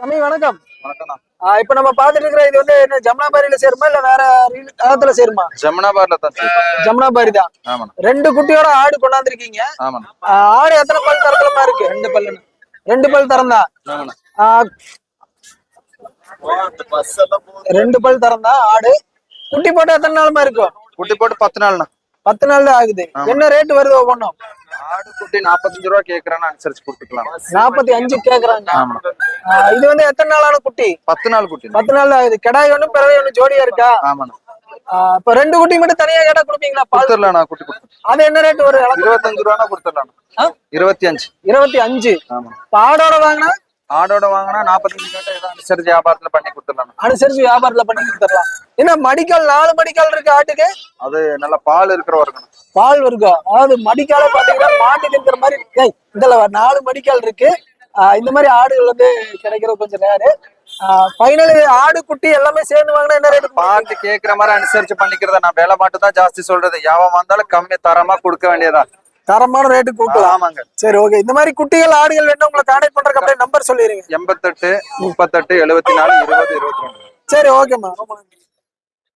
தம்பி வணக்கம். இப்ப நம்ம பாத்துட்டு இருக்கிற இது வந்து என்ன ஜமுனாபாரியில சேருமா இல்ல வேற காலத்துல சேருமா? ஜமுனாபார்ல தான் ஜமுனாபாரி தான். ரெண்டு குட்டியோட ஆடு கொண்டாந்துருக்கீங்க. ஆடு எத்தனை பல் தரத்துலமா இருக்கு? ரெண்டு பல்லு ரெண்டு பல் தரந்தா ரெண்டு பல் தரந்தா ஆடு. குட்டி போட்டு எத்தனை நாளுமா இருக்கும்? குட்டி போட்டு பத்து நாள்ண்ணா. பத்து நாள் தான் ஆகுது. என்ன ரேட் வருது ஒவ்வொன்றும்? ஆடு குட்டி நாற்பத்தஞ்சு ரூபா கேக்குறேன்னு அனுசரிச்சு கொடுத்துக்கலாம் நாற்பத்தி அஞ்சு கேக்குறாங்க. இது வந்து எத்தனை நாளான குட்டி? பத்து நாள் குட்டி. பத்து நாள் ஆகுது கிடாய் ஒண்ணு பிறவை ஒண்ணு ஜோடியா இருக்கா? ஆமாண்ணா. இப்ப ரெண்டு குட்டி மட்டும் தனியா கேட்டா கொடுப்பீங்களா? பால்? கொடுத்துடலாண்ணா குட்டி அது என்ன ரேட் இளம் இருபத்தஞ்சு ரூபானா கொடுத்துடலாண்ணா ஆ? இருபத்தி அஞ்சு இருபத்தி அஞ்சு ஆடோட வாங்கினா? ஆடோட வாங்கினா நாற்பத்தஞ்சு கேட்டா அனுசரிச்சு வியாபாரத்துல பண்ணி கொடுத்துடலாண்ணா அனுசரிச்சு வியாபாரத்துல பண்ணி கொடுத்துடலாம் என்ன மடிக்கால் நாலு மடிக்கால் இருக்கு ஆட்டுக்கு? அது நல்ல பால் இருக்கிற வரைக்கும் பால் இருக்கும் அதாவது மடிக்கால பாத்தீங்கன்னா மாட்டுக்கு இருக்கிற மாதிரி இதுல நாலு மடிக்கால் இருக்கு. இந்த மாதிரி ஆடுகள் வந்து கிடைக்கிறது கொஞ்சம் ரேரு ஃபைனல் ஆடு குட்டி எல்லாமே சேர்ந்து வாங்கினா என்ன ரேட் பார்த்து கேக்குற மாதிரி அனுசரிச்சு பண்ணிக்கிறதா நான்? வேலை மட்டும் தான் ஜாஸ்தி சொல்றது. யாவன் வந்தாலும் கம்மி தரமா கொடுக்க வேண்டியதா தரமான ரேட்டு கொடுக்கலாம். ஆமாங்க. சரி ஓகே இந்த மாதிரி குட்டிகள் ஆடுகள் வேணும் உங்களை கான்டாக்ட் பண்றதுக்கு அப்படியே நம்பர் சொல்லிடுங்க. எண்பத்தெட்டு முப்பத்தெட்டு எழுபத்தி நாலு இருபது இருபத்தி ரெண்டு. சரி ஓகேம்மா